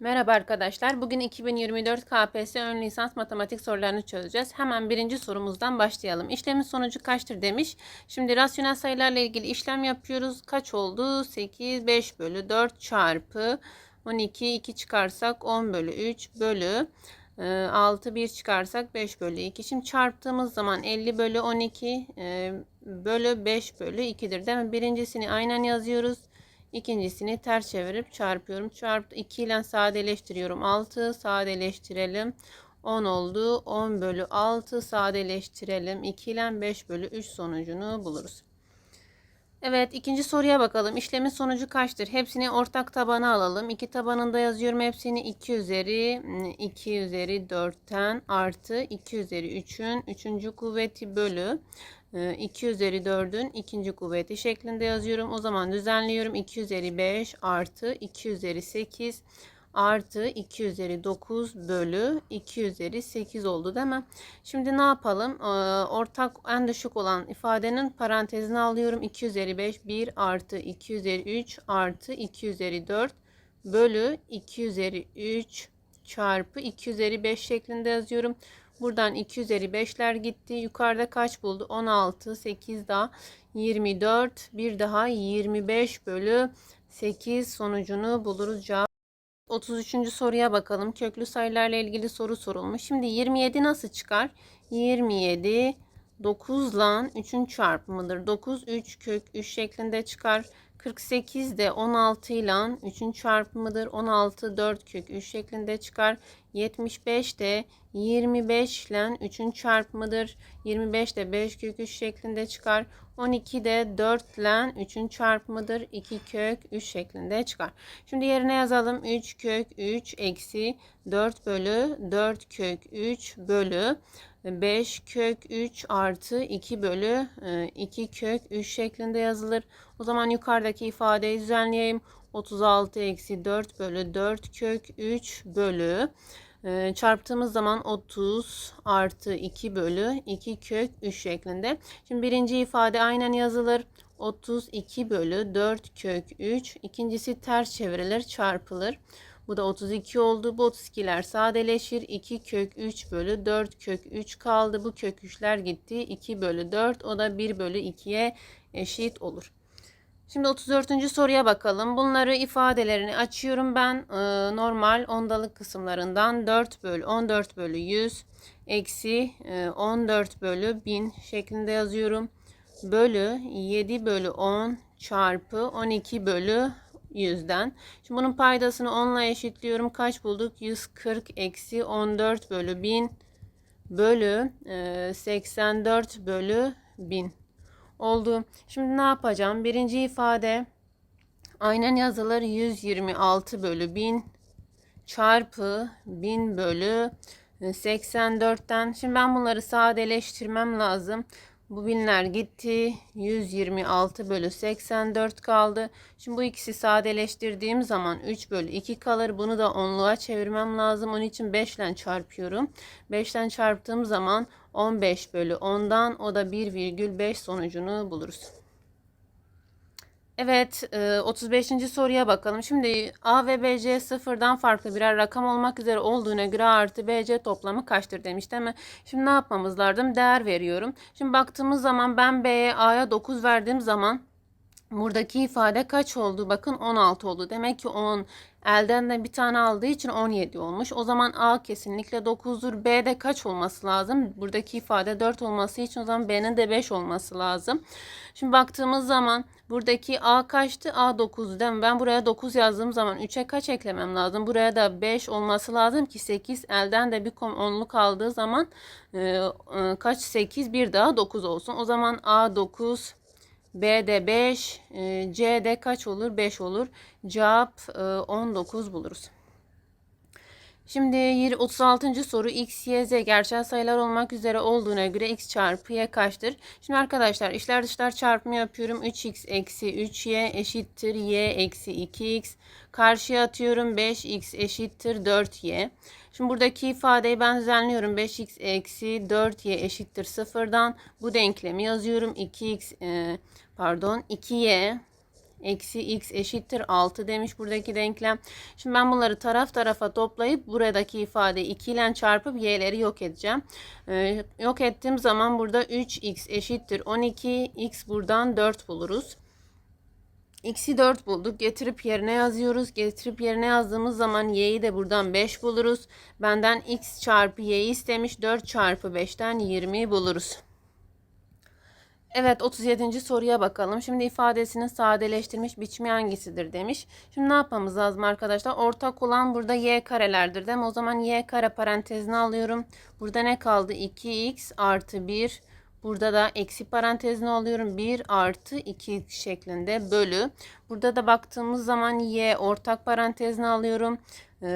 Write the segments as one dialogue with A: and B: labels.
A: Merhaba arkadaşlar. Bugün 2024 KPSS ön lisans matematik sorularını çözeceğiz. Hemen birinci sorumuzdan başlayalım. İşlemin sonucu kaçtır demiş. Şimdi rasyonel sayılarla ilgili işlem yapıyoruz. Kaç oldu? 8, 5 bölü 4 çarpı 12, 2 çıkarsak 10 bölü 3 bölü 6, 1 çıkarsak 5 bölü 2. Şimdi çarptığımız zaman 50 bölü 12 e, bölü 5 bölü 2'dir değil mi? Birincisini aynen yazıyoruz. İkincisini ters çevirip çarpıyorum. Çarptı 2 ile sadeleştiriyorum. 6 sadeleştirelim. 10 oldu. 10 bölü 6 sadeleştirelim. 2 ile 5 bölü 3 sonucunu buluruz. Evet ikinci soruya bakalım. İşlemin sonucu kaçtır? Hepsini ortak tabana alalım. 2 tabanında yazıyorum hepsini. 2 üzeri 2 üzeri 4'ten artı 2 üzeri 3'ün 3. kuvveti bölü 2 üzeri 4'ün ikinci kuvveti şeklinde yazıyorum. O zaman düzenliyorum. 2 üzeri 5 artı 2 üzeri 8 artı 2 üzeri 9 bölü 2 üzeri 8 oldu değil mi? Şimdi ne yapalım? Ee, ortak en düşük olan ifadenin parantezine alıyorum. 2 üzeri 5 1 artı 2 üzeri 3 artı 2 üzeri 4 bölü 2 üzeri 3 çarpı 2 üzeri 5 şeklinde yazıyorum. Buradan 2 üzeri 5'ler gitti. Yukarıda kaç buldu? 16, 8 daha 24, bir daha 25 bölü 8 sonucunu buluruz. Cevap 33. soruya bakalım. Köklü sayılarla ilgili soru sorulmuş. Şimdi 27 nasıl çıkar? 27 9 ile 3'ün çarpımıdır. 9 3 kök 3 şeklinde çıkar. 48 de 16 ile 3'ün çarpımıdır. 16 4 kök 3 şeklinde çıkar. 75 de 25 ile 3'ün çarpımıdır. 25 de 5 kök 3 şeklinde çıkar. 12 de 4 ile 3'ün çarpımıdır. 2 kök 3 şeklinde çıkar. Şimdi yerine yazalım. 3 kök 3 eksi 4 bölü 4 kök 3 bölü 5 kök 3 artı 2 bölü 2 e, kök 3 şeklinde yazılır. O zaman yukarıdaki ifadeyi düzenleyeyim. 36 eksi 4 bölü 4 kök 3 bölü e, çarptığımız zaman 30 artı 2 bölü 2 kök 3 şeklinde. Şimdi birinci ifade aynen yazılır. 32 bölü 4 kök 3. İkincisi ters çevrilir çarpılır. Bu da 32 oldu. Bu 32'ler sadeleşir. 2 kök 3 bölü 4 kök 3 kaldı. Bu kök 3'ler gitti. 2 bölü 4 o da 1 bölü 2'ye eşit olur. Şimdi 34. soruya bakalım. Bunları ifadelerini açıyorum ben. Ee, normal ondalık kısımlarından 4 bölü 14 bölü 100 eksi 14 e, bölü 1000 şeklinde yazıyorum. Bölü 7 bölü 10 çarpı 12 bölü 100'den. Şimdi bunun paydasını 10 ile eşitliyorum. Kaç bulduk? 140 eksi 14 bölü 1000 bölü 84 e, bölü 1000 oldu. Şimdi ne yapacağım? Birinci ifade aynen yazılır 126 bölü 1000 çarpı 1000 bölü 84'ten. E, Şimdi ben bunları sadeleştirmem lazım. Bu binler gitti. 126 bölü 84 kaldı. Şimdi bu ikisi sadeleştirdiğim zaman 3 bölü 2 kalır. Bunu da onluğa çevirmem lazım. Onun için 5 ile çarpıyorum. 5 ile çarptığım zaman 15 bölü 10'dan o da 1,5 sonucunu buluruz. Evet, 35. E, soruya bakalım. Şimdi A ve BC sıfırdan farklı birer rakam olmak üzere olduğuna göre A artı BC toplamı kaçtır demiş değil mi? Şimdi ne yapmamız lazım? Değer veriyorum. Şimdi baktığımız zaman ben B'ye A'ya 9 verdiğim zaman buradaki ifade kaç oldu? Bakın 16 oldu. Demek ki 10 elden de bir tane aldığı için 17 olmuş. O zaman A kesinlikle 9'dur. B'de kaç olması lazım? Buradaki ifade 4 olması için o zaman B'nin de 5 olması lazım. Şimdi baktığımız zaman buradaki A kaçtı? A 9 değil mi? Ben buraya 9 yazdığım zaman 3'e kaç eklemem lazım? Buraya da 5 olması lazım ki 8 elden de bir onluk aldığı zaman e, e, kaç 8 bir daha 9 olsun. O zaman A 9 B'de 5, e, C'de kaç olur? 5 olur. Cevap 19 e, buluruz. Şimdi 36. soru x, y, z gerçel sayılar olmak üzere olduğuna göre x çarpı y kaçtır? Şimdi arkadaşlar işler dışlar çarpımı yapıyorum. 3x eksi 3y eşittir y eksi 2x. Karşıya atıyorum 5x eşittir 4y. Şimdi buradaki ifadeyi ben düzenliyorum. 5x eksi 4y eşittir sıfırdan. Bu denklemi yazıyorum. 2x e, pardon 2y eksi x eşittir 6 demiş buradaki denklem. Şimdi ben bunları taraf tarafa toplayıp buradaki ifade 2 ile çarpıp y'leri yok edeceğim. Ee, yok ettiğim zaman burada 3x eşittir 12 x buradan 4 buluruz. X'i 4 bulduk. Getirip yerine yazıyoruz. Getirip yerine yazdığımız zaman y'yi de buradan 5 buluruz. Benden x çarpı y'yi istemiş. 4 çarpı 5'ten 20 buluruz. Evet 37. soruya bakalım. Şimdi ifadesinin sadeleştirilmiş biçimi hangisidir demiş. Şimdi ne yapmamız lazım arkadaşlar? Ortak olan burada y karelerdir değil mi? O zaman y kare parantezine alıyorum. Burada ne kaldı? 2x artı 1 Burada da eksi parantezine alıyorum. 1 artı 2 şeklinde bölü. Burada da baktığımız zaman y ortak parantezine alıyorum. Ee,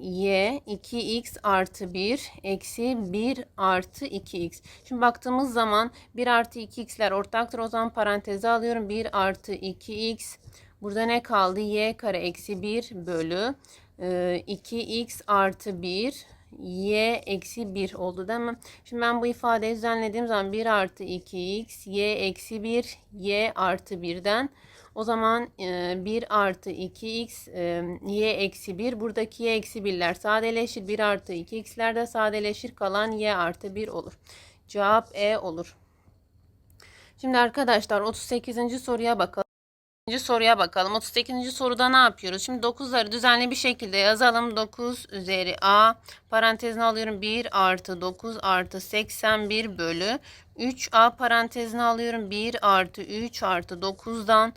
A: y 2x artı 1 eksi 1 artı 2x. Şimdi baktığımız zaman 1 artı 2x'ler ortaktır. O zaman paranteze alıyorum. 1 artı 2x. Burada ne kaldı? y kare eksi 1 bölü 2x ee, artı 1 y eksi 1 oldu değil mi? Şimdi ben bu ifadeyi düzenlediğim zaman 1 artı 2x y eksi 1 y artı 1'den o zaman 1 e, artı 2x e, y eksi 1 buradaki y eksi 1'ler sadeleşir 1 artı 2x'ler de sadeleşir kalan y artı 1 olur. Cevap E olur. Şimdi arkadaşlar 38. soruya bakalım. Soruya bakalım. 38. soruda ne yapıyoruz? Şimdi 9'ları düzenli bir şekilde yazalım. 9 üzeri a parantezine alıyorum. 1 artı 9 artı 81 bölü 3a parantezine alıyorum. 1 artı 3 artı 9'dan ee,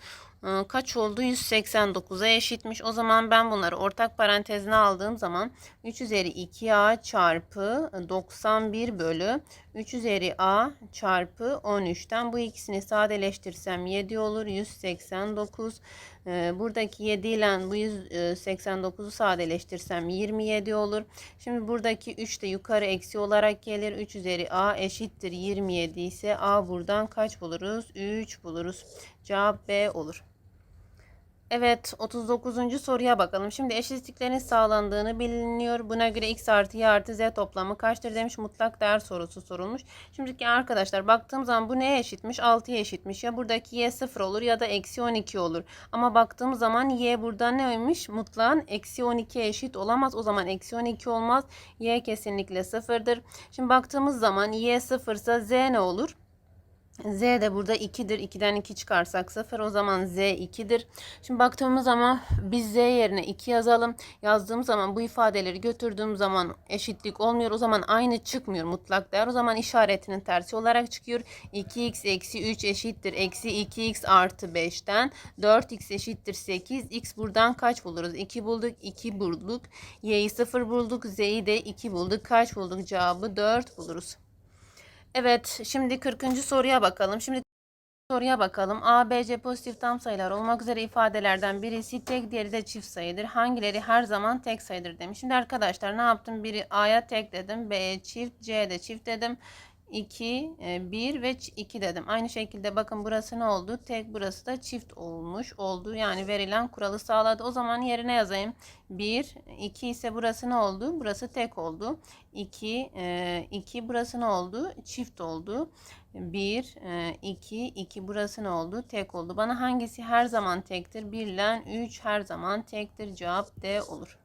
A: kaç oldu? 189'a eşitmiş. O zaman ben bunları ortak parantezine aldığım zaman 3 üzeri 2a çarpı 91 bölü 3 üzeri a çarpı 13'ten bu ikisini sadeleştirsem 7 olur. 189 ee, buradaki 7 ile bu 189'u sadeleştirsem 27 olur. Şimdi buradaki 3 de yukarı eksi olarak gelir. 3 üzeri a eşittir 27 ise a buradan kaç buluruz? 3 buluruz. Cevap B olur. Evet 39. soruya bakalım. Şimdi eşitliklerin sağlandığını biliniyor. Buna göre x artı y artı z toplamı kaçtır demiş. Mutlak değer sorusu sorulmuş. Şimdi arkadaşlar baktığım zaman bu neye eşitmiş? 6'ya eşitmiş. Ya buradaki y 0 olur ya da eksi 12 olur. Ama baktığım zaman y burada neymiş? Mutlağın eksi 12'ye eşit olamaz. O zaman eksi 12 olmaz. y kesinlikle sıfırdır. Şimdi baktığımız zaman y 0 ise z ne olur? Z de burada 2'dir. 2'den 2 çıkarsak 0. O zaman Z 2'dir. Şimdi baktığımız zaman biz Z yerine 2 yazalım. Yazdığım zaman bu ifadeleri götürdüğüm zaman eşitlik olmuyor. O zaman aynı çıkmıyor mutlak değer. O zaman işaretinin tersi olarak çıkıyor. 2x eksi 3 eşittir. Eksi 2x artı 5'ten 4x eşittir 8. X buradan kaç buluruz? 2 bulduk. 2 bulduk. Y'yi 0 bulduk. Z'yi de 2 bulduk. Kaç bulduk? Cevabı 4 buluruz. Evet, şimdi 40. soruya bakalım. Şimdi soruya bakalım. A, B, C pozitif tam sayılar olmak üzere ifadelerden birisi tek, diğeri de çift sayıdır. Hangileri her zaman tek sayıdır demiş. Şimdi arkadaşlar ne yaptım? Biri A'ya tek dedim, B'ye çift, C'ye de çift dedim. 2, 1 e, ve 2 dedim. Aynı şekilde bakın burası ne oldu? Tek burası da çift olmuş oldu. Yani verilen kuralı sağladı. O zaman yerine yazayım. 1, 2 ise burası ne oldu? Burası tek oldu. 2, 2 e, burası ne oldu? Çift oldu. 1, 2, 2 burası ne oldu? Tek oldu. Bana hangisi her zaman tektir? 1 ile 3 her zaman tektir. Cevap D olur.